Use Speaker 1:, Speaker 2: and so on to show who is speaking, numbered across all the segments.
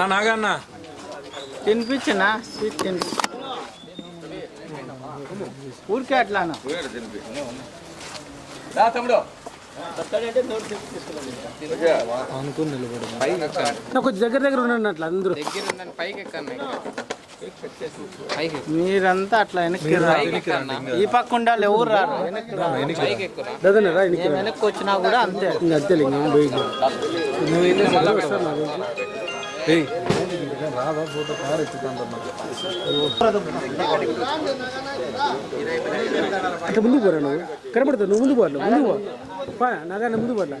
Speaker 1: నా నాగన్న.
Speaker 2: తినిపించనా? స్వీట్ తినిపి ఊరికే అట్లానా?
Speaker 1: అనుకుని నిలబడి కొంచెం దగ్గర దగ్గర ఉన్నట్లు అందరూ.
Speaker 2: మీరంతా అట్లా వెనక్కి రా. ఈ పక్క ఉండాలి ఎవరు రారు? వెనక్కి వచ్చినా కూడా అంతే.
Speaker 1: అంతే నువ్వు రాదా ఫోటో కార్ అట్లా ముందుకు పోరా నువ్వు? కనబడతావు నువ్వు ముందు పోరా ముందుకు పో. పా నాగానే ముందు పోట్లా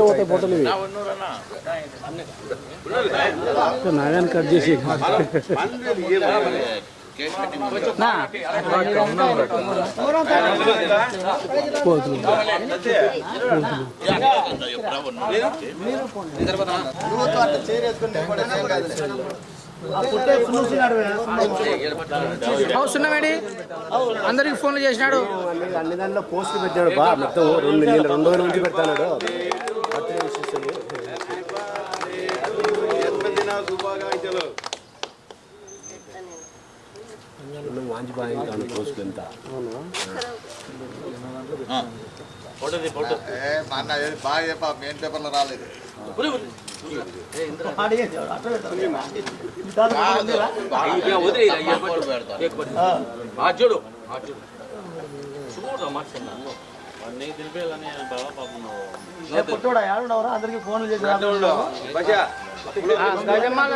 Speaker 1: పోతే ఫోటోలు ఇవి. నాగాన్ని కట్ చేసి
Speaker 2: సున్నమేడి అందరికి ఫోన్లు చేసినాడు.
Speaker 3: అన్ని దాంట్లో పోస్టులు పెట్టాడు బా మొత్తం రెండు నేను రెండు రోజుల నుంచి పెడతాడు. శుభాకాంక్షలు కాను పోస్టులు ఎంత?
Speaker 4: బాగా చెప్పా మెయిన్ పేపర్లో రాలేదు.
Speaker 5: చూడు. చూడు. పాపం
Speaker 2: అందరికి ఫోన్లు చేసి గజమాల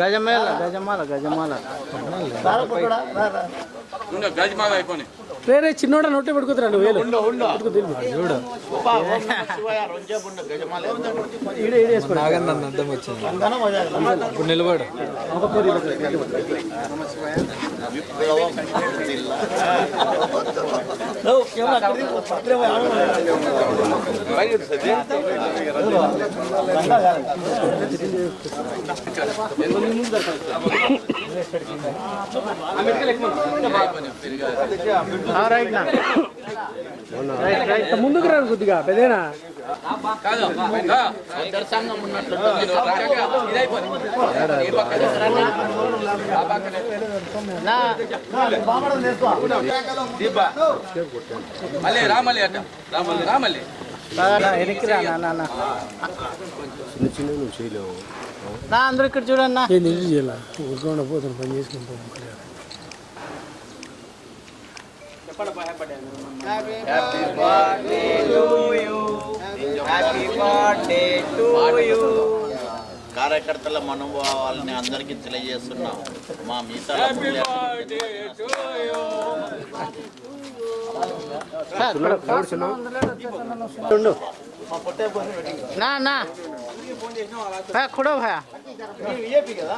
Speaker 2: గజమేల గజమాల గజమాల
Speaker 5: అయిపోయి
Speaker 1: రే చిన్నోడ నొట్టే పడుకుతురా నువ్వు వేలు చూడు. నాగన్న అర్థం వచ్చింది. ఇప్పుడు నిలబడు.
Speaker 2: రైట్ నా రైట్
Speaker 1: ముందుకు రాను కొద్దిగా పెదేనా
Speaker 5: మళ్ళీ రామల్లి అట్ట రామల్లి రామల్లి
Speaker 2: వెనక్కి రా
Speaker 3: చిన్న చిన్న నువ్వు చేయలేవు
Speaker 2: నా అందరూ ఇక్కడ చూడండి నా
Speaker 1: ఏంది ఇది చేయాల? ఊరుకోండి పోతాను పని చేసుకుంటాం
Speaker 6: కార్యకర్తల మనోభావాలని అందరికీ తెలియజేస్తున్నాం. మా మిగతా
Speaker 2: నా నా. భయ ఖుడో భయ
Speaker 5: వాడు ప్యాకెట్ కదా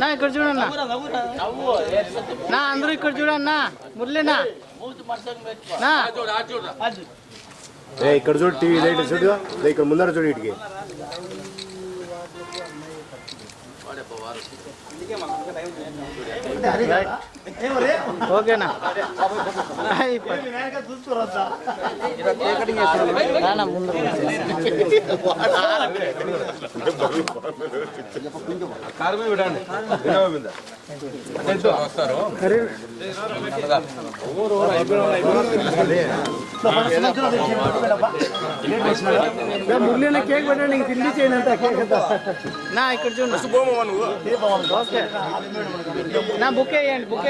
Speaker 2: నా ఇక్కడ చూడండి నా నా అందరూ ఇక్కడ చూడండి నా. మురళినా
Speaker 3: ఇక్కడ చూడు టీవీ లైట్ చూడు లే, ఇక్కడ ముందర చూడు ఇటుకి.
Speaker 2: ఓకేనా అయిపోయి. రానా ముందు
Speaker 1: మురళి కేక్ పెట్టండి నీకు తిండి చేయనంత కేక్ అంతా
Speaker 2: నా ఇక్కడ చూడండి ఓకే నా బుక్ వేయండి బుక్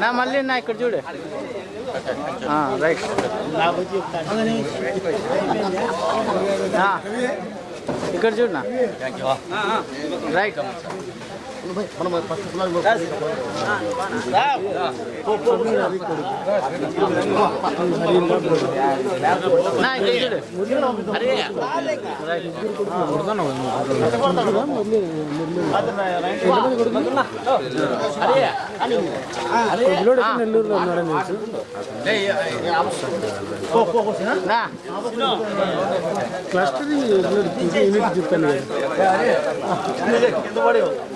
Speaker 2: నా మళ్ళీ నా ఇక్కడ చూడు రైట్ ఇక్కడ చూడు నా రైట్ నా ఇక్కడ చూడు అరే
Speaker 1: నెల్లూరులో ఉన్నాడని తెలుసు
Speaker 2: నా
Speaker 1: క్లస్టరింగ్ యూనిట్ చెప్పాను ఒక ఐదు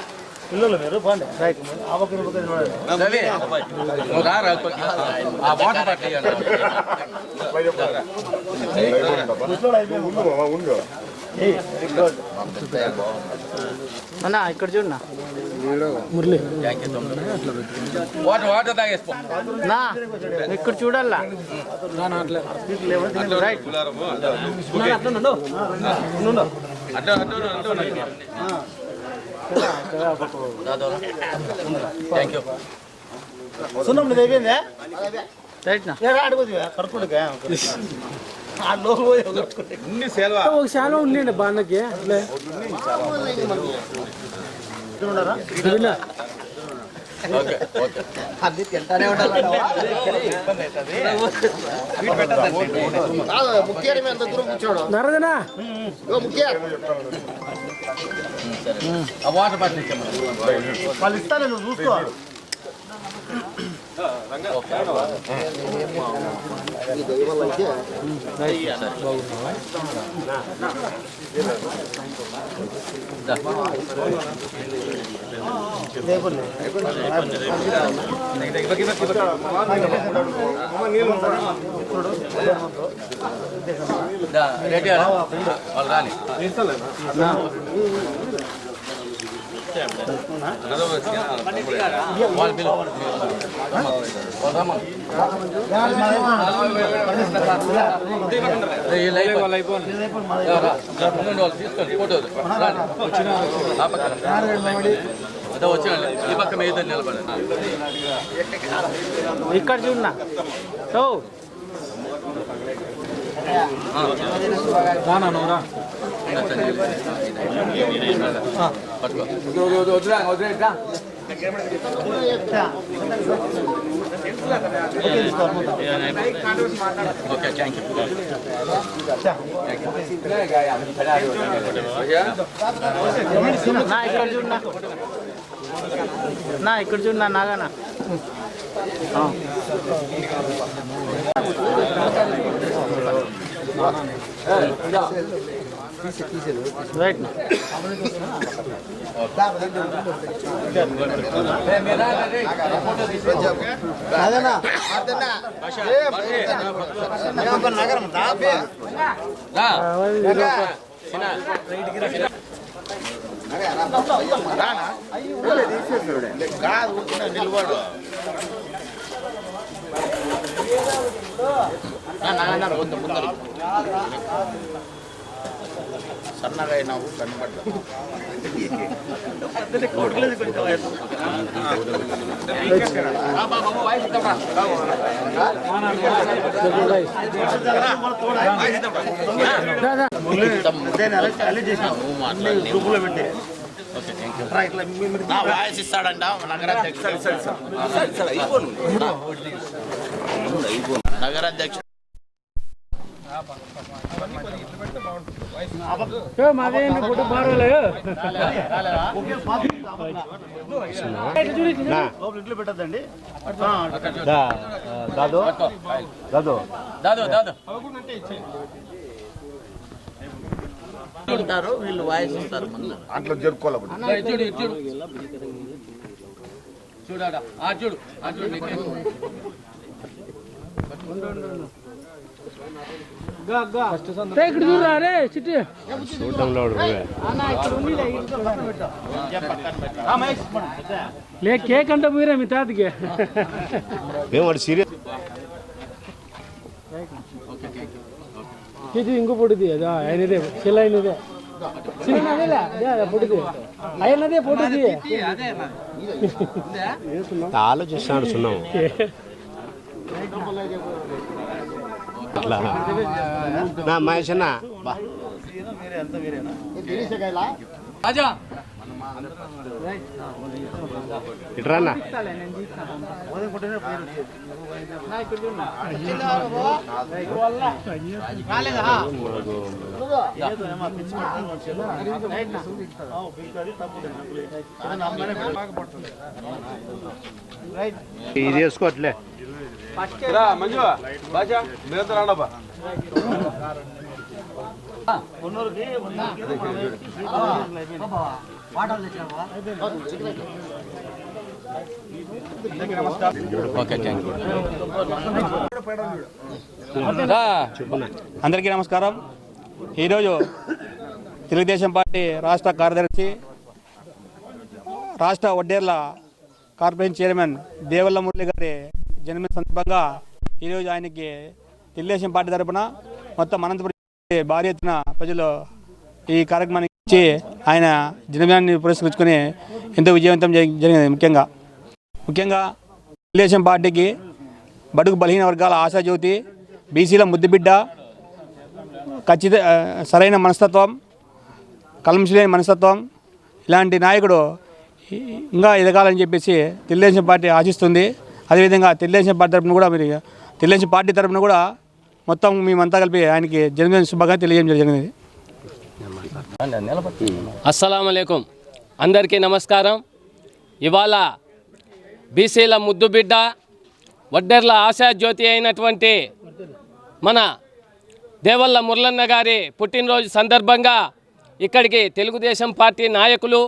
Speaker 4: పిల్లలు మీరు
Speaker 5: రవి నువ్వు. ఆ వాటర్ బాటిల్.
Speaker 2: అన్నా ఇక్కడ చూడనా?
Speaker 1: మురళి.
Speaker 5: వాటర్ వాటర్ తాగేసిపో
Speaker 2: నా ఇక్కడ చూడాలా? రైట్
Speaker 5: థ్యాంక్ యూ
Speaker 4: సున్నం అయిపోయిందా
Speaker 1: ఒక శాలం ఉండండి బాన్నకి
Speaker 4: తింటానే ఎంత దూరం కూర్చోడు.
Speaker 1: నరదనా?
Speaker 4: ముఖ్య.
Speaker 5: ఆ వాటర్ బాటిల్ ఇచ్చాము
Speaker 4: వాళ్ళు ఇస్తాను నువ్వు చూసుకో.
Speaker 5: రెడీ వాళ్ళు రాలి తీసుకోండి ఫోటోలు అదే వచ్చిన ఈ పక్క మీద
Speaker 2: ఇక్కడ చూడనా
Speaker 1: రానా నువ్వు రా.
Speaker 5: పట్టుకో ఓకే థ్యాంక్ యూ
Speaker 2: నా ఇక్కడ చూడు నా ఇక్కడ చూడనా నాగానా ఆ. రైట్ నా
Speaker 4: అదేనా నగరం దాపే
Speaker 6: కాదు ఊరికే నిలబడు నాన్న కొంచెం ముందర సన్నగా అయినావు కనపడ్డా నువ్వు మాట్లాడి
Speaker 4: గ్రూపులో పెట్టి
Speaker 6: ఓకే థ్యాంక్ యూ నా వాయిస్ ఇస్తాడంట. నగరాధ్యక్షుడు. నగరాధ్యక్షుడు.
Speaker 1: మాదే
Speaker 7: పెట్టద్దండి
Speaker 4: దాదు దాదు
Speaker 5: దాదు దాదు
Speaker 6: ఉంటారు వీళ్ళు వాయిస్
Speaker 8: అట్లా జరుపుకోవాలి
Speaker 5: చూడు చూడు. ఆ చూడు ఆ చూడు.
Speaker 7: ఇక్కడ చూడరా రే చిట్టి
Speaker 4: చూడడంలో.
Speaker 7: లే కేక్ అంటే మీరే మీ తాతకి.
Speaker 4: ఏం వాడు సీరియస్
Speaker 7: ఇది ఇంకో పొడిది అదా ఆయనదే చిల్ల పొడిది.
Speaker 4: ఆలోచిస్తున్నాడు సున్నాం. అట్లా నా మహేషన్న బా.
Speaker 5: రాజా.
Speaker 4: ఇట్రా అన్న. ఇది వేసుకోవట్లే.
Speaker 3: రా మంజు. మీరంతా రాండబ్బా
Speaker 9: అందరికీ నమస్కారం. ఈరోజు తెలుగుదేశం పార్టీ రాష్ట్ర కార్యదర్శి రాష్ట్ర వడ్డేర్ల కార్పొరేషన్ చైర్మన్ దేవల్ల మురళి గారి జన్మదిన సందర్భంగా ఈరోజు ఆయనకి తెలుగుదేశం పార్టీ తరపున మొత్తం అనంతపురం భారీ ఎత్తున ప్రజలు ఈ కార్యక్రమానికి ఇచ్చి ఆయన జన్మదినాన్ని పురస్కరించుకొని ఎంతో విజయవంతం జరిగింది. ముఖ్యంగా ముఖ్యంగా తెలుగుదేశం పార్టీకి బడుగు బలహీన వర్గాల ఆశాజ్యోతి బీసీల ముద్దుబిడ్డ ఖచ్చిత సరైన మనస్తత్వం కలంసి మనస్తత్వం ఇలాంటి నాయకుడు ఇంకా ఎదగాలని చెప్పేసి తెలుగుదేశం పార్టీ ఆశిస్తుంది. అదేవిధంగా తెలుగుదేశం పార్టీ తరపున కూడా మీరు తెలుగుదేశం పార్టీ తరపున కూడా మొత్తం మేమంతా కలిపి ఆయనకి జన్మదిన శుభంగా తెలియజేయడం జరిగింది.
Speaker 10: అస్సలం అందరికీ నమస్కారం. ఇవాళ బీసీల ముద్దుబిడ్డ వడ్డెర్ల ఆశాజ్యోతి అయినటువంటి మన దేవల్ల మురళన్న గారి పుట్టినరోజు సందర్భంగా ఇక్కడికి తెలుగుదేశం పార్టీ నాయకులు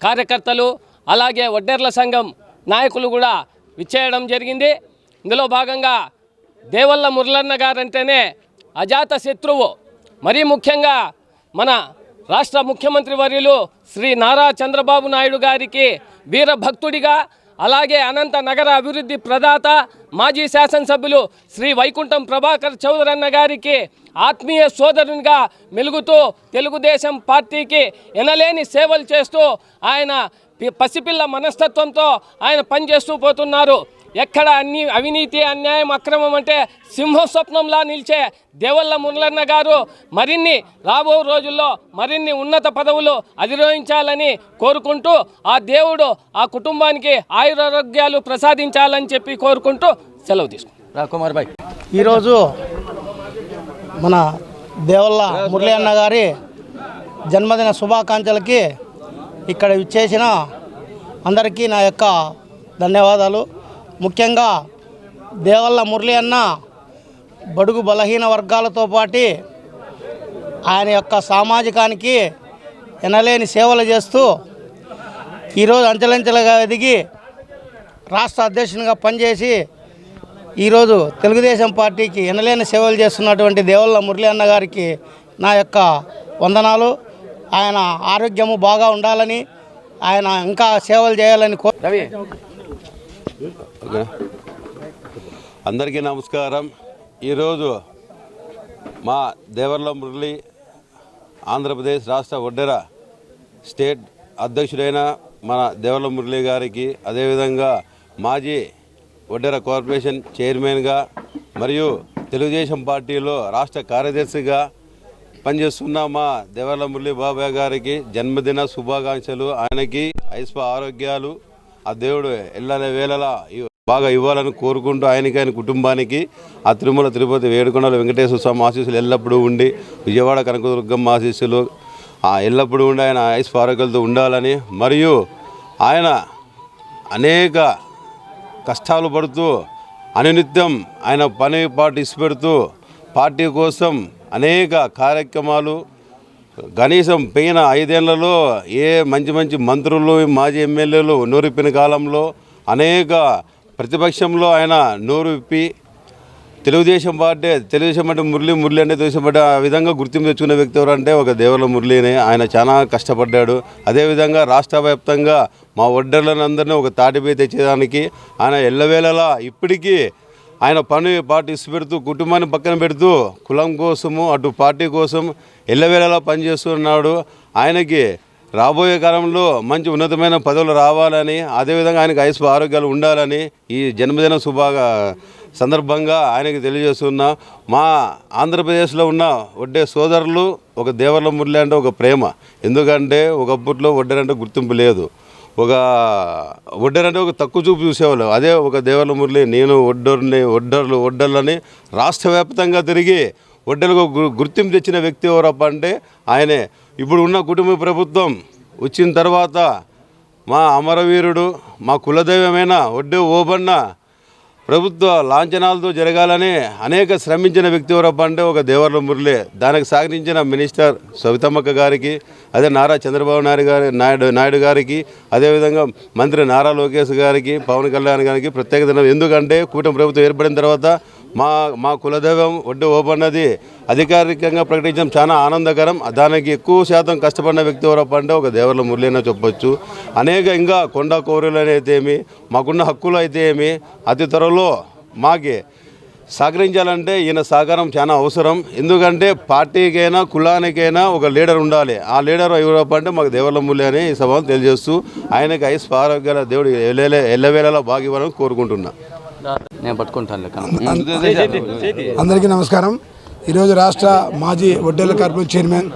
Speaker 10: కార్యకర్తలు అలాగే వడ్డెర్ల సంఘం నాయకులు కూడా విచ్చేయడం జరిగింది. ఇందులో భాగంగా దేవల్ల మురళన్న గారంటేనే అజాత శత్రువు. మరీ ముఖ్యంగా మన రాష్ట్ర ముఖ్యమంత్రి వర్యులు శ్రీ నారా చంద్రబాబు నాయుడు గారికి వీర భక్తుడిగా అలాగే అనంత నగర అభివృద్ధి ప్రదాత మాజీ శాసనసభ్యులు శ్రీ వైకుంఠం ప్రభాకర్ చౌదరన్న గారికి ఆత్మీయ సోదరునిగా మెలుగుతూ తెలుగుదేశం పార్టీకి ఎనలేని సేవలు చేస్తూ ఆయన పసిపిల్ల మనస్తత్వంతో ఆయన పనిచేస్తూ పోతున్నారు. ఎక్కడ అన్ని అవినీతి అన్యాయం అక్రమం అంటే సింహ స్వప్నంలా నిలిచే దేవల్ల మురళన్న గారు మరిన్ని రాబో రోజుల్లో మరిన్ని ఉన్నత పదవులు అధిరోహించాలని కోరుకుంటూ ఆ దేవుడు ఆ కుటుంబానికి ఆయురారోగ్యాలు ప్రసాదించాలని చెప్పి కోరుకుంటూ సెలవు తీసుకుంటాం
Speaker 5: రా కుమార్ భాయ్.
Speaker 7: ఈరోజు మన దేవల్ల మురళి అన్న గారి జన్మదిన శుభాకాంక్షలకి ఇక్కడ ఇచ్చేసిన అందరికీ నా యొక్క ధన్యవాదాలు. ముఖ్యంగా దేవల్ల మురళి అన్న బడుగు బలహీన వర్గాలతో పాటి ఆయన యొక్క సామాజికానికి ఎనలేని సేవలు చేస్తూ ఈరోజు అంచెలంచెలుగా ఎదిగి రాష్ట్ర అధ్యక్షునిగా పనిచేసి ఈరోజు తెలుగుదేశం పార్టీకి ఎనలేని సేవలు చేస్తున్నటువంటి దేవల్ల మురళి అన్న గారికి నా యొక్క వందనాలు. ఆయన ఆరోగ్యము బాగా ఉండాలని ఆయన ఇంకా సేవలు చేయాలని కో
Speaker 5: రవి
Speaker 11: ఓకే. అందరికీ నమస్కారం ఈరోజు మా దేవర్ల మురళి ఆంధ్రప్రదేశ్ రాష్ట్ర ఒడ్డెర స్టేట్ అధ్యక్షుడైన మన దేవర్ల మురళి గారికి అదేవిధంగా మాజీ ఒడ్డెర కార్పొరేషన్ చైర్మన్గా మరియు తెలుగుదేశం పార్టీలో రాష్ట్ర కార్యదర్శిగా పనిచేస్తున్న మా దేవర్ల మురళి బాబాయ్ గారికి జన్మదిన శుభాకాంక్షలు. ఆయనకి ఐశ్వ ఆరోగ్యాలు. ఆ దేవుడు ఎల్లల వేళలా బాగా ఇవ్వాలని కోరుకుంటూ ఆయనకి ఆయన కుటుంబానికి ఆ తిరుమల తిరుపతి వేడుకొండల వెంకటేశ్వర స్వామి ఆశీస్సులు ఎల్లప్పుడూ ఉండి విజయవాడ కనకదుర్గమ్మ ఆశీస్సులు ఆ ఎల్లప్పుడూ ఉండి ఆయన ఐశ్వ ఆరోగ్యాలతో ఉండాలని మరియు ఆయన అనేక కష్టాలు పడుతూ అనునిత్యం ఆయన పని పాటు పెడుతూ పార్టీ కోసం అనేక కార్యక్రమాలు. కనీసం పోయిన ఐదేళ్ళలో ఏ మంచి మంచి మంత్రులు మాజీ ఎమ్మెల్యేలు నోరిప్పిన కాలంలో అనేక ప్రతిపక్షంలో ఆయన నోరు విప్పి తెలుగుదేశం పార్టీ తెలుగుదేశం అంటే మురళి మురళి అంటే తెలుగుదేశం పార్టీ ఆ విధంగా గుర్తింపు తెచ్చుకున్న వ్యక్తి ఎవరంటే ఒక దేవల మురళినే. ఆయన చాలా కష్టపడ్డాడు. అదేవిధంగా రాష్ట్ర వ్యాప్తంగా మా ఒడ్డర్లందరినీ ఒక తాటిపై తెచ్చేదానికి ఆయన ఎల్లవేళలా ఇప్పటికీ ఆయన పని పార్టీ పెడుతూ కుటుంబాన్ని పక్కన పెడుతూ కులం కోసము అటు పార్టీ కోసం ఎల్లవేళలా పనిచేస్తున్నాడు. ఆయనకి రాబోయే కాలంలో మంచి ఉన్నతమైన పదవులు రావాలని అదేవిధంగా ఆయనకు ఐసు ఆరోగ్యాలు ఉండాలని ఈ జన్మదిన శుభాగా సందర్భంగా ఆయనకి తెలియజేస్తున్నా. మా ఆంధ్రప్రదేశ్లో ఉన్న వడ్డే సోదరులు ఒక దేవర్ల మురళి అంటే ఒక ప్రేమ. ఎందుకంటే ఒకప్పట్లో వడ్డేరంటే గుర్తింపు లేదు. ఒక వడ్డరంటే ఒక తక్కువ చూపు చూసేవాళ్ళు. అదే ఒక దేవర్ల మురళి నేను ఒడ్డర్ని ఒడ్డర్లు ఒడ్డర్లని రాష్ట్ర వ్యాప్తంగా తిరిగి ఒడ్డర్లకు గు- గుర్తింపు తెచ్చిన వ్యక్తి ఎవరప్ప అంటే ఆయనే. ఇప్పుడు ఉన్న కుటుంబ ప్రభుత్వం వచ్చిన తర్వాత మా అమరవీరుడు మా కులదైవమైన ఒడ్డే ఓబన్న ప్రభుత్వ లాంఛనాలతో జరగాలని అనేక శ్రమించిన వ్యక్తి ఎవరప్ప ఒక దేవర్ల మురళి. దానికి సహకరించిన మినిస్టర్ సవితమ్మక్క గారికి అదే నారా చంద్రబాబు నాయుడు గారి నాయుడు నాయుడు గారికి అదేవిధంగా మంత్రి నారా లోకేష్ గారికి పవన్ కళ్యాణ్ గారికి ప్రత్యేకత ఎందుకంటే కూటమి ప్రభుత్వం ఏర్పడిన తర్వాత మా మా కులదైవం ఒడ్డు ఓపన్నది అధికారికంగా ప్రకటించడం చాలా ఆనందకరం. దానికి ఎక్కువ శాతం కష్టపడిన వ్యక్తి ఎవరప్ప అంటే ఒక దేవర్ల మురళి చెప్పొచ్చు. అనేక ఇంకా కొండ కోరులు అయితే ఏమి మాకున్న హక్కులు అయితే ఏమి అతి త్వరలో మాకి సహకరించాలంటే ఈయన సహకారం చాలా అవసరం. ఎందుకంటే పార్టీకైనా కులానికైనా ఒక లీడర్ ఉండాలి. ఆ లీడర్ ఎవరప్ప అంటే మాకు దేవర్ల మురళి అని ఈ సభను తెలియజేస్తూ ఆయనకి ఐస్ ఆరోగ్యాల దేవుడు ఎల్లవేళ ఎల్లవేళలా బాగివ్వాలని కోరుకుంటున్నా.
Speaker 4: నేను పట్టుకుంటాను
Speaker 12: అందరికీ నమస్కారం. ఈరోజు రాష్ట్ర మాజీ వడ్డేల కార్పొరేషన్ చైర్మన్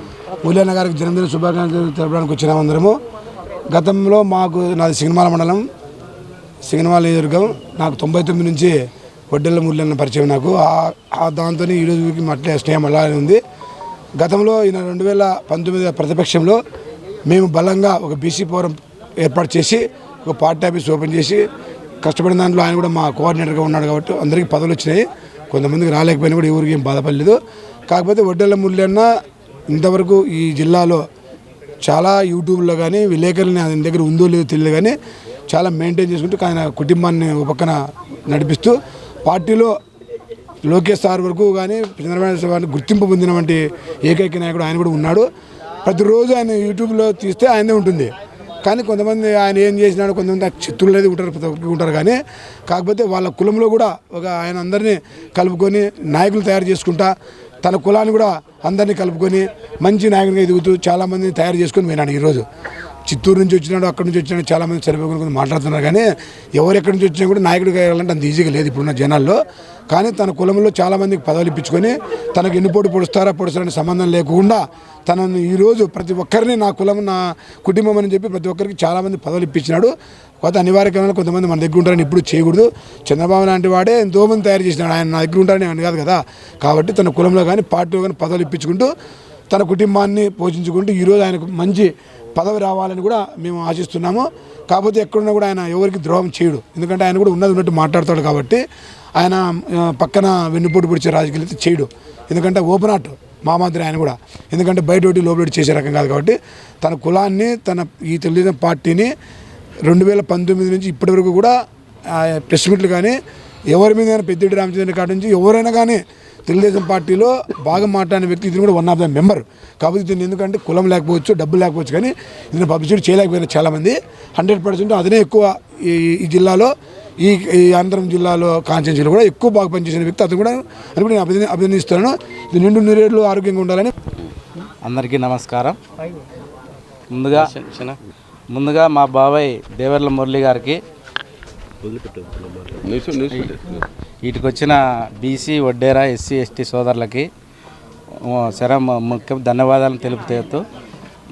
Speaker 12: మూల్యాన్న గారికి జన్మదిన శుభాకాంక్షలు తెలపడానికి వచ్చినాం అందరము. గతంలో మాకు నాది సినిమాల మండలం సినిమాల నియోజకవర్గం. నాకు తొంభై తొమ్మిది నుంచి వడ్డెల మూల్యాన్న పరిచయం నాకు. ఆ- ఆ దాంతో ఈ రోజుకి మట్లే స్నేహం అలానే ఉంది. గతంలో ఈయన రెండు వేల పంతొమ్మిది ప్రతిపక్షంలో మేము బలంగా ఒక బీసీ ఫోరం ఏర్పాటు చేసి ఒక పార్టీ ఆఫీస్ ఓపెన్ చేసి కష్టపడిన దాంట్లో ఆయన కూడా మా కోఆర్డినేటర్గా ఉన్నాడు కాబట్టి అందరికీ పదవులు వచ్చినాయి. కొంతమందికి రాలేకపోయినా కూడా ఎవరికి ఏం బాధపడలేదు. కాకపోతే వడ్డెల మురళన్న ఇంతవరకు ఈ జిల్లాలో చాలా యూట్యూబ్లో కానీ విలేకరులని ఆయన దగ్గర ఉందో లేదో తెలియదు కానీ చాలా మెయింటైన్ చేసుకుంటూ ఆయన కుటుంబాన్ని ఒక పక్కన నడిపిస్తూ పార్టీలో లోకేష్ సార్ వరకు కానీ చంద్రబాబు నాయుడు సార్ వారిని గుర్తింపు పొందినటువంటి ఏకైక నాయకుడు ఆయన కూడా ఉన్నాడు. ప్రతిరోజు ఆయన యూట్యూబ్లో తీస్తే ఆయనే ఉంటుంది. కానీ కొంతమంది ఆయన ఏం చేసినాడు కొంతమంది చిత్తులు అనేది ఉంటారు ఉంటారు కానీ కాకపోతే వాళ్ళ కులంలో కూడా ఒక ఆయన అందరినీ కలుపుకొని నాయకులు తయారు చేసుకుంటా తన కులాన్ని కూడా అందరినీ కలుపుకొని మంచి నాయకునిగా ఎదుగుతూ చాలామందిని తయారు చేసుకొని పోయినాడు ఈరోజు. చిత్తూరు నుంచి వచ్చినాడు అక్కడి నుంచి వచ్చినాడు చాలామంది చనిపోయి కొంత మాట్లాడుతున్నారు. కానీ ఎవరు ఎక్కడి నుంచి వచ్చినా కూడా నాయకుడికి వెళ్ళాలంటే అంత ఈజీగా లేదు ఇప్పుడున్న జనాల్లో. కానీ తన కులంలో చాలామందికి పదవులు ఇప్పించుకొని తనకు ఎన్ని పోటు పొడుస్తారా పొడుస్తారని సంబంధం లేకుండా తనను ఈరోజు ప్రతి ఒక్కరిని నా కులం నా కుటుంబం అని చెప్పి ప్రతి ఒక్కరికి చాలామంది పదవులు ఇప్పించినాడు. కొత్త అనివార్యమైన కొంతమంది మన దగ్గర ఉంటారని ఇప్పుడు చేయకూడదు. చంద్రబాబు లాంటి వాడే ఎంతోమంది తయారు చేసినాడు. ఆయన నా దగ్గర ఉంటారని అని కాదు కదా. కాబట్టి తన కులంలో కానీ పార్టీలో కానీ పదవులు ఇప్పించుకుంటూ తన కుటుంబాన్ని పోషించుకుంటూ ఈరోజు ఆయనకు మంచి పదవి రావాలని కూడా మేము ఆశిస్తున్నాము. కాకపోతే ఎక్కడున్నా కూడా ఆయన ఎవరికి ద్రోహం చేయడు. ఎందుకంటే ఆయన కూడా ఉన్నది ఉన్నట్టు మాట్లాడతాడు కాబట్టి ఆయన పక్కన వెన్నుపోటు పొడిచే రాజకీయాలు అయితే చేయడు. ఎందుకంటే ఓపెన్ ఆర్ట్ మా మాదిరి ఆయన కూడా. ఎందుకంటే బయట ఒకటి లోపల చేసే రకం కాదు కాబట్టి తన కులాన్ని తన ఈ తెలుగుదేశం పార్టీని రెండు వేల పంతొమ్మిది నుంచి ఇప్పటి వరకు కూడా ఆ, ప్రెస్ మీట్లు కానీ ఎవరి మీద పెద్దిరెడ్డి రామచంద్ర కాడి నుంచి ఎవరైనా కానీ తెలుగుదేశం పార్టీలో బాగా మాట్లాడిన వ్యక్తి ఇతను కూడా వన్ ఆఫ్ ద మెంబర్ కాబట్టి ఇతను ఎందుకంటే కులం లేకపోవచ్చు డబ్బు లేకపోవచ్చు కానీ ఇతను పబ్లిసిటీ చేయలేకపోయిన చాలామంది. హండ్రెడ్ పర్సెంట్ అదనే ఎక్కువ ఈ ఈ జిల్లాలో ఈ ఈ ఆంధ్రం జిల్లాలో కాన్స్టిట్యూన్సీలో కూడా ఎక్కువ బాగా పనిచేసిన వ్యక్తి. అతను కూడా అని కూడా నేను అభినంది అభినందిస్తున్నాను. ఇది నిండు నూరేళ్ళు ఆరోగ్యంగా ఉండాలని.
Speaker 5: అందరికీ నమస్కారం. ముందుగా ముందుగా మా బాబాయ్ దేవర్ల మురళి గారికి వీటికి వచ్చిన బీసీ వడ్డేరా ఎస్సీ ఎస్టీ సోదరులకి శరం శర ముఖ్య ధన్యవాదాలను తెలుపుతూ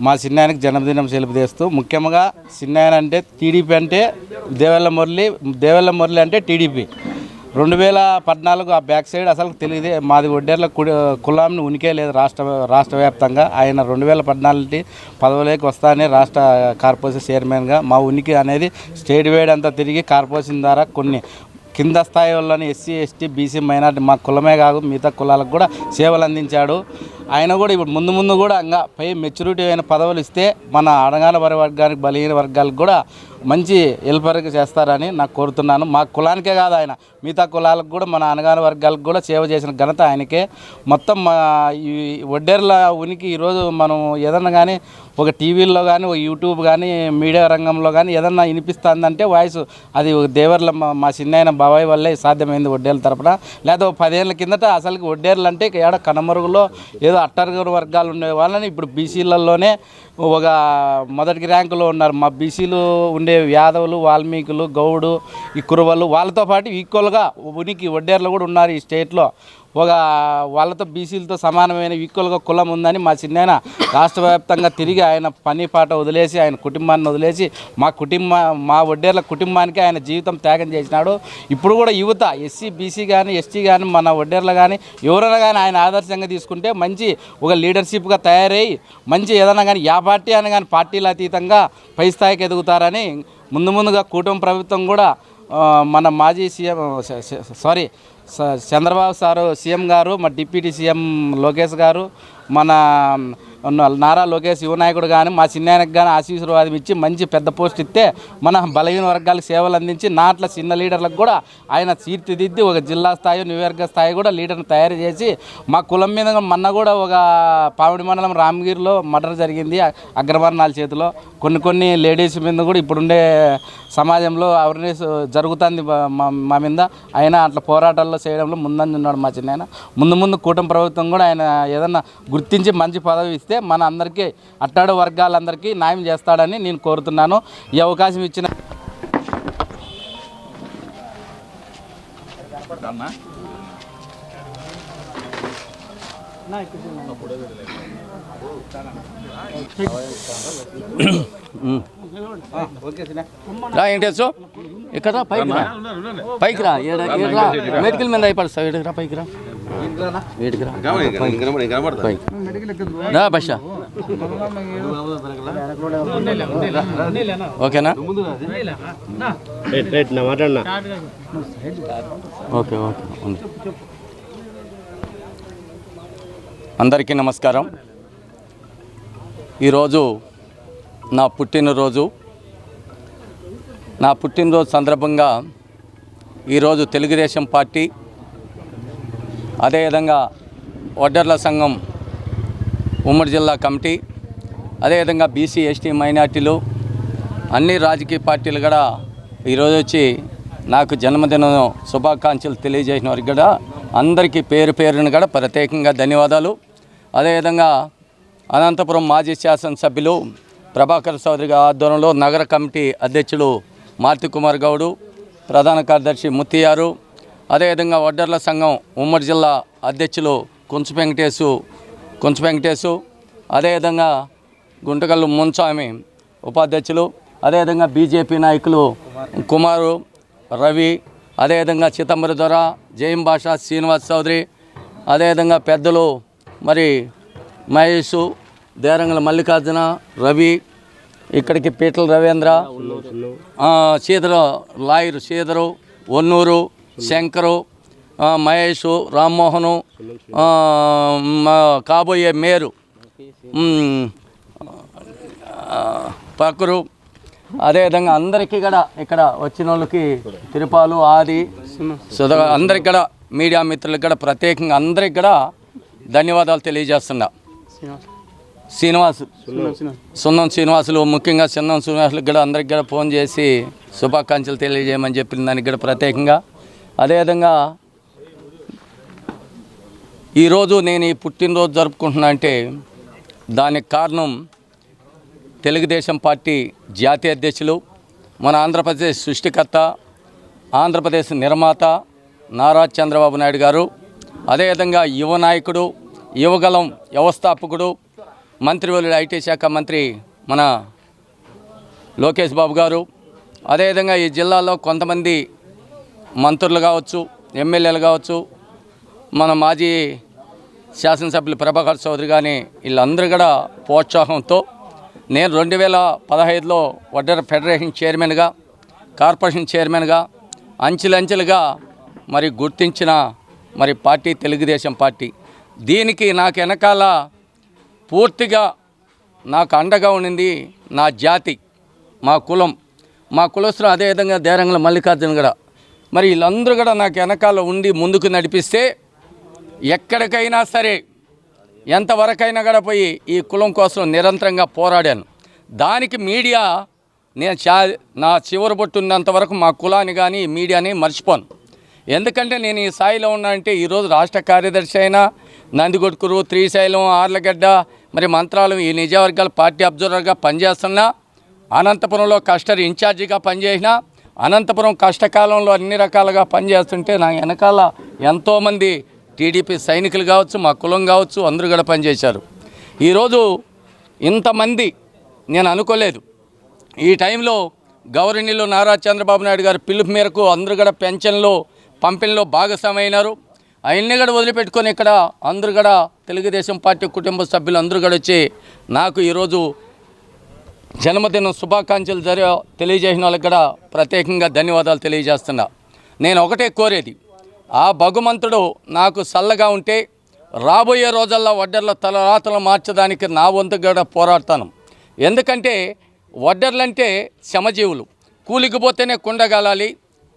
Speaker 5: మా చిన్నాయనకి జన్మదినం తెలుపుతూ ముఖ్యంగా చిన్నాయన అంటే టీడీపీ అంటే దేవెల్ల మురళి దేవెల్ల మురళి అంటే టీడీపీ.
Speaker 13: రెండు వేల పద్నాలుగు ఆ బ్యాక్ సైడ్ అసలు తెలియదే. మాది ఒడ్డేర్ల కుడి కులాంని ఉనికే లేదు రాష్ట్ర రాష్ట్ర వ్యాప్తంగా. ఆయన రెండు వేల పద్నాలుగు పదవిలోకి వస్తానే రాష్ట్ర కార్పొరేషన్ చైర్మన్గా. మా ఉనికి అనేది స్టేట్ వైడ్ అంతా తిరిగి కార్పొరేషన్ ద్వారా కొన్ని కింద స్థాయి వాళ్ళని ఎస్సీ ఎస్టీ బీసీ మైనార్టీ మా కులమే కాదు మిగతా కులాలకు కూడా సేవలు అందించాడు. ఆయన కూడా ఇప్పుడు ముందు ముందు కూడా ఇంకా పై మెచ్యూరిటీ అయిన పదవులు ఇస్తే మన అడగాల వర్గానికి బలహీన వర్గాలకు కూడా మంచి హెల్పర్గా చేస్తారని నాకు కోరుతున్నాను. మా కులానికే కాదు ఆయన. మిగతా కులాలకు కూడా మన అనగాన వర్గాలకు కూడా సేవ చేసిన ఘనత ఆయనకే. మొత్తం మా ఈ వడ్డేర్ల ఉనికి ఈరోజు మనం ఏదన్నా కానీ ఒక టీవీల్లో కానీ ఒక యూట్యూబ్ కానీ మీడియా రంగంలో కానీ ఏదన్నా వినిపిస్తుందంటే వాయిస్ అది దేవర్ల మా మా చిన్న బాబాయ్ వల్లే సాధ్యమైంది వడ్డేర్ల తరపున. లేదా పదేళ్ళ కిందట అసలు వడ్డేర్లు అంటే ఇక ఏడ కనమరుగులో ఏదో అట్టరుగురు వర్గాలు ఉండే వాళ్ళని ఇప్పుడు బీసీలలోనే ఒక మొదటి ర్యాంకులో ఉన్నారు. మా బీసీలు ఉండే యాదవులు వాల్మీకులు గౌడు ఈ కురవలు వాళ్ళతో పాటు ఈక్వల్గా ఉనికి వడ్డేర్లు కూడా ఉన్నారు ఈ స్టేట్లో ఒక వాళ్ళతో బీసీలతో సమానమైన ఈక్వల్గా కులం ఉందని మా చిన్న రాష్ట్ర వ్యాప్తంగా తిరిగి ఆయన పని పాట వదిలేసి ఆయన కుటుంబాన్ని వదిలేసి మా కుటుంబ మా వడ్డేర్ల కుటుంబానికి ఆయన జీవితం త్యాగం చేసినాడు. ఇప్పుడు కూడా యువత ఎస్సీ బీసీ కానీ ఎస్టీ కానీ మన వడ్డేర్లు కానీ ఎవరైనా కానీ ఆయన ఆదర్శంగా తీసుకుంటే మంచి ఒక లీడర్షిప్గా తయారయ్యి మంచి ఏదైనా కానీ యా పార్టీ అని కానీ పార్టీల అతీతంగా పై స్థాయికి ఎదుగుతారని ముందు ముందుగా కూటమి ప్రభుత్వం కూడా మన మాజీ CM sorry Chandrababu sir CM గారు మా డిప్యూటీ సీఎం లోకేష్ గారు మన నారా లోకేష్ యువనాయకుడు కానీ మా చిన్నాయనకు కానీ ఆశీర్వాదం ఇచ్చి మంచి పెద్ద పోస్ట్ ఇస్తే మన బలహీన వర్గాలకు సేవలు అందించి నాట్ల చిన్న లీడర్లకు కూడా ఆయన తీర్చిదిద్ది ఒక జిల్లా స్థాయి నియోజకవర్గ స్థాయి కూడా లీడర్ని తయారు చేసి మా కులం మీద మొన్న కూడా ఒక పావిడి మండలం రామగిరిలో మర్డర్ జరిగింది అగ్రవర్ణాల చేతిలో. కొన్ని కొన్ని లేడీస్ మీద కూడా ఇప్పుడుండే సమాజంలో అవేర్నెస్ జరుగుతుంది మా మా మీద. ఆయన అట్లా పోరాటాల్లో చేయడంలో ముందంజ ఉన్నాడు మా చిన్న ముందు ముందు కూటమి ప్రభుత్వం కూడా ఆయన ఏదన్నా గుర్తించి మంచి పదవి ఇస్తే మన అందరికీ అట్టాడు వర్గాలందరికీ న్యాయం చేస్తాడని నేను కోరుతున్నాను. ఈ అవకాశం ఇచ్చిన
Speaker 5: రా వెంకటేశ్వర ఇక్కడ రా, పైకి రా. పైకి రా మెడికల్ మీద అయిపడుస్తావు ఈడకి రా పైకి రా. బష ఓకేనా? ఓకే ఓకే ఉంది. అందరికీ నమస్కారం. ఈరోజు నా పుట్టినరోజు. నా పుట్టినరోజు సందర్భంగా ఈరోజు తెలుగుదేశం పార్టీ అదేవిధంగా వడ్డర్ల సంఘం ఉమ్మడి జిల్లా కమిటీ అదేవిధంగా బీసీ ఎస్టీ మైనార్టీలు అన్ని రాజకీయ పార్టీలు కూడా ఈరోజు వచ్చి నాకు జన్మదిన శుభాకాంక్షలు తెలియజేసిన వారికి కూడా అందరికీ పేరు పేరును కూడా ప్రత్యేకంగా ధన్యవాదాలు. అదేవిధంగా అనంతపురం మాజీ శాసనసభ్యులు ప్రభాకర్ చౌదరి ఆధ్వర్యంలో నగర కమిటీ అధ్యక్షులు మార్తి కుమార్ గౌడు ప్రధాన కార్యదర్శి ముత్తియారు అదేవిధంగా వడ్డర్ల సంఘం ఉమ్మడి జిల్లా అధ్యక్షులు కుంచు వెంకటేశు కుంచు వెంకటేశు అదేవిధంగా గుంటకల్లు మున్స్వామి ఉపాధ్యక్షులు అదేవిధంగా బీజేపీ నాయకులు కుమారు రవి అదేవిధంగా చిదంబర దొర జయం భాష శ్రీనివాస్ చౌదరి అదేవిధంగా పెద్దలు మరి మహేష్ దేరంగల మల్లికార్జున రవి ఇక్కడికి పీటల రవీంద్ర ఆ, లాయర్ సీదరు ఒన్నూరు శంకరు మహేష్ రామ్మోహను మా కాబోయే మేరు పకరు అదేవిధంగా అందరికీ కూడా ఇక్కడ వచ్చిన వాళ్ళకి తిరుపాలు ఆది సుధా అందరికి కూడా మీడియా మిత్రులకు కూడా ప్రత్యేకంగా అందరికి కూడా ధన్యవాదాలు తెలియజేస్తున్నా. శ్రీనివాస్. సున్నం శ్రీనివాసులు ముఖ్యంగా సున్నం శ్రీనివాసులకు కూడా అందరికి కూడా ఫోన్ చేసి శుభాకాంక్షలు తెలియజేయమని చెప్పిన దానికి కూడా ప్రత్యేకంగా. అదేవిధంగా ఈరోజు నేను ఈ పుట్టినరోజు జరుపుకుంటున్నా అంటే దానికి కారణం తెలుగుదేశం పార్టీ జాతీయ అధ్యక్షులు మన ఆంధ్రప్రదేశ్ సృష్టికర్త ఆంధ్రప్రదేశ్ నిర్మాత నారా చంద్రబాబు నాయుడు గారు. అదేవిధంగా యువ నాయకుడు యువగలం వ్యవస్థాపకుడు మంత్రివర్యుడు ఐటీ శాఖ మంత్రి మన లోకేష్ బాబు గారు. అదేవిధంగా ఈ జిల్లాలో కొంతమంది మంత్రులు కావచ్చు ఎమ్మెల్యేలు కావచ్చు మన మాజీ శాసనసభ్యులు ప్రభాకర్ చౌదరి కానీ వీళ్ళందరూ కూడా ప్రోత్సాహంతో నేను రెండు వేల పదహైదులో వడ్డర ఫెడరేషన్ చైర్మన్గా కార్పొరేషన్ చైర్మన్గా అంచెలంచెలుగా మరి గుర్తించిన మరి పార్టీ తెలుగుదేశం పార్టీ. దీనికి నాకు వెనకాల పూర్తిగా నాకు అండగా ఉండింది నా జాతి మా కులం. మా కులస్తులు అదేవిధంగా దేరంగల మల్లికార్జున కూడా మరి వీళ్ళందరూ కూడా నాకు వెనకాల ఉండి ముందుకు నడిపిస్తే ఎక్కడికైనా సరే ఎంతవరకైనా కూడా పోయి ఈ కులం కోసం నిరంతరంగా పోరాడాను. దానికి మీడియా నేను చా నా చివరి బొట్టున్నంత వరకు మా కులాన్ని కానీ ఈ మీడియాని మర్చిపోను. ఎందుకంటే నేను ఈ స్థాయిలో ఉన్నా అంటే ఈరోజు రాష్ట్ర కార్యదర్శి అయినా నందికొట్కూరు శ్రీశైలం ఆర్లగడ్డ మరి మంత్రాలు ఈ నిజవర్గాల పార్టీ అబ్జర్వర్గా పనిచేస్తున్నా అనంతపురంలో కస్టర్ ఇన్ఛార్జిగా పనిచేసిన అనంతపురం కష్టకాలంలో అన్ని రకాలుగా పనిచేస్తుంటే నా వెనకాల ఎంతోమంది టీడీపీ సైనికులు కావచ్చు మా కులం కావచ్చు అందరూ కూడా పనిచేశారు. ఈరోజు ఇంతమంది నేను అనుకోలేదు. ఈ టైంలో గౌరవనీయులు నారా చంద్రబాబు నాయుడు గారి పిలుపు మేరకు అందరూ కూడా పెన్షన్లో పంపిణీలో భాగస్వామైనారు ఆయన్ని కూడా వదిలిపెట్టుకొని ఇక్కడ అందరు కూడా తెలుగుదేశం పార్టీ కుటుంబ సభ్యులు అందరూ కూడా వచ్చి నాకు ఈరోజు జన్మదిన శుభాకాంక్షలు జరి తెలియజేసిన వాళ్ళకి కూడా ప్రత్యేకంగా ధన్యవాదాలు తెలియజేస్తున్నా. నేను ఒకటే కోరేది ఆ భగవంతుడు నాకు చల్లగా ఉంటే రాబోయే రోజుల్లో వడ్డర్ల తలరాతలు మార్చడానికి నా వంతు కూడా పోరాడతాను. ఎందుకంటే వడ్డర్లంటే శ్రమజీవులు కూలికి పోతేనే కుండగాలాలి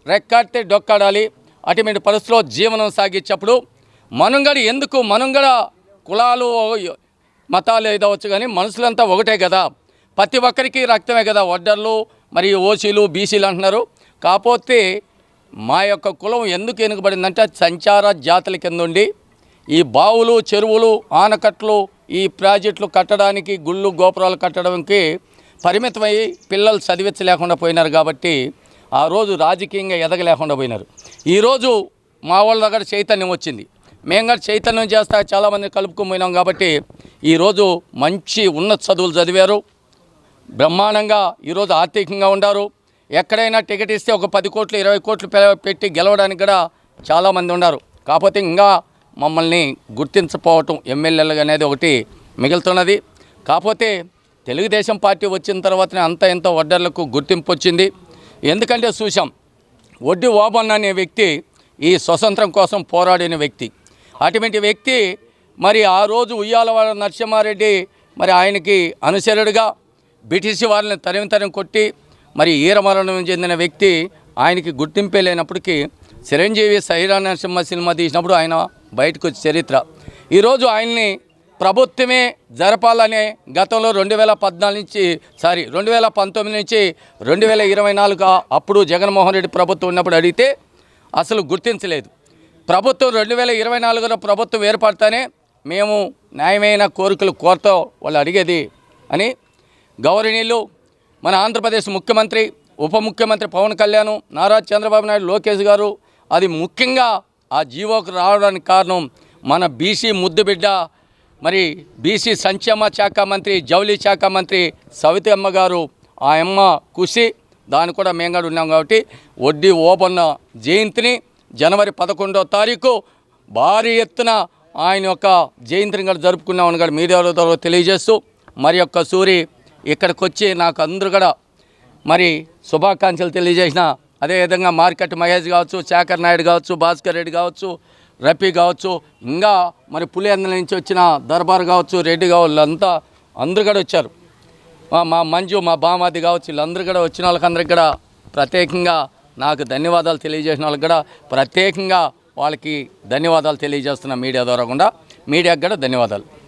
Speaker 5: రెక్కాడితే డొక్కాడాలి అటువంటి పరిస్థితిలో జీవనం సాగించేప్పుడు మనం కూడా ఎందుకు మనం కూడా కులాలు మతాలు ఏదవచ్చు కానీ మనుషులంతా ఒకటే కదా. ప్రతి ఒక్కరికి రక్తమే కదా వడ్డర్లు మరియు ఓసీలు బీసీలు అంటున్నారు. కాకపోతే మా యొక్క కులం ఎందుకు వెనుకబడిందంటే సంచార జాతుల కింద ఉండి ఈ బావులు చెరువులు ఆనకట్లు ఈ ప్రాజెక్టులు కట్టడానికి గుళ్ళు గోపురాలు కట్టడానికి పరిమితమై పిల్లలు చదివించలేకుండా పోయినారు కాబట్టి ఆ రోజు రాజకీయంగా ఎదగలేకుండా పోయినారు. ఈరోజు మా వాళ్ళ దగ్గర చైతన్యం వచ్చింది. మేము కూడా చైతన్యం చేస్తా చాలామంది కలుపుకుపోయినాం కాబట్టి ఈరోజు మంచి ఉన్నత చదువులు చదివారు. బ్రహ్మాండంగా ఈరోజు ఆర్థికంగా ఉండారు. ఎక్కడైనా టికెట్ ఇస్తే ఒక పది కోట్లు ఇరవై కోట్లు పెట్టి గెలవడానికి కూడా చాలామంది ఉన్నారు. కాకపోతే ఇంకా మమ్మల్ని గుర్తించపోవటం ఎమ్మెల్యేలు అనేది ఒకటి మిగులుతున్నది. కాకపోతే తెలుగుదేశం పార్టీ వచ్చిన తర్వాతనే అంత ఇంత వడ్డర్లకు గుర్తింపు వచ్చింది. ఎందుకంటే చూసాం ఒడ్డి ఓబన్ అనే వ్యక్తి ఈ స్వతంత్రం కోసం పోరాడిన వ్యక్తి. అటువంటి వ్యక్తి మరి ఆ రోజు ఉయ్యాలవాడ నరసింహారెడ్డి మరి ఆయనకి అనుచరుడుగా బ్రిటిష్ వారిని తరిమి తరిమి కొట్టి మరి ఈరమరణం చెందిన వ్యక్తి ఆయనకి గుర్తింపే లేనప్పటికీ చిరంజీవి సైరా నరసింహ సినిమా తీసినప్పుడు ఆయన బయటకు చరిత్ర. ఈరోజు ఆయన్ని ప్రభుత్వమే జరపాలనే గతంలో రెండు వేల పద్నాలుగు నుంచి సారీ రెండు వేల పంతొమ్మిది నుంచి రెండు వేల ఇరవై నాలుగు అప్పుడు జగన్మోహన్ రెడ్డి ప్రభుత్వం ఉన్నప్పుడు అడిగితే అసలు గుర్తించలేదు. ప్రభుత్వం రెండు వేల ఇరవై నాలుగులో ప్రభుత్వం ఏర్పడతానే మేము న్యాయమైన కోరికలు కోరుతూ వాళ్ళు అడిగేది అని గౌరవనీయులు మన ఆంధ్రప్రదేశ్ ముఖ్యమంత్రి ఉప ముఖ్యమంత్రి పవన్ కళ్యాణ్ నారా చంద్రబాబు నాయుడు లోకేష్ గారు అది ముఖ్యంగా ఆ జీవోకు రావడానికి కారణం మన బీసీ ముద్దుబిడ్డ మరి బీసీ సంక్షేమ శాఖ మంత్రి జౌలి శాఖ మంత్రి సవితి అమ్మ గారు ఆ అమ్మ కృషి దాని కూడా మేము కూడా ఉన్నాం కాబట్టి వడ్డీ ఓపన్న జయంతిని జనవరి పదకొండో తారీఖు భారీ ఎత్తున ఆయన యొక్క జయంతిని కూడా జరుపుకున్నామని కూడా మీడియాలో ద్వారా తెలియజేస్తూ మరి యొక్క సూరి ఇక్కడికి వచ్చి నాకు అందరూ కూడా మరి శుభాకాంక్షలు తెలియజేసిన అదేవిధంగా మార్కెట్ మహేష్ కావచ్చు శేఖర్ నాయుడు కావచ్చు భాస్కర్ రెడ్డి కావచ్చు రఫీ కావచ్చు ఇంకా మరి పులివెందుల నుంచి వచ్చిన దర్బార్ కావచ్చు రెడ్డి కావచ్చు వీళ్ళంతా అందరు కూడా వచ్చారు. మా- మా మంజు మా బామాది కావచ్చు వీళ్ళందరూ కూడా వచ్చిన వాళ్ళకందరికి కూడా ప్రత్యేకంగా నాకు ధన్యవాదాలు తెలియజేసిన వాళ్ళకి కూడా ప్రత్యేకంగా వాళ్ళకి ధన్యవాదాలు తెలియజేస్తున్న మీడియా ద్వారా కూడా మీడియాకి కూడా ధన్యవాదాలు.